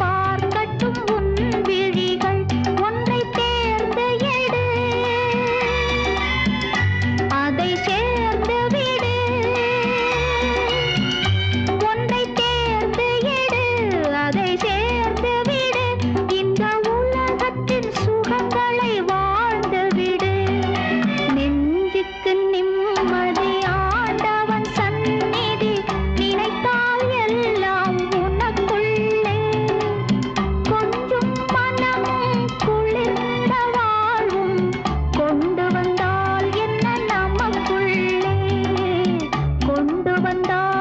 பார்க்க கொண்டு வந்தார்.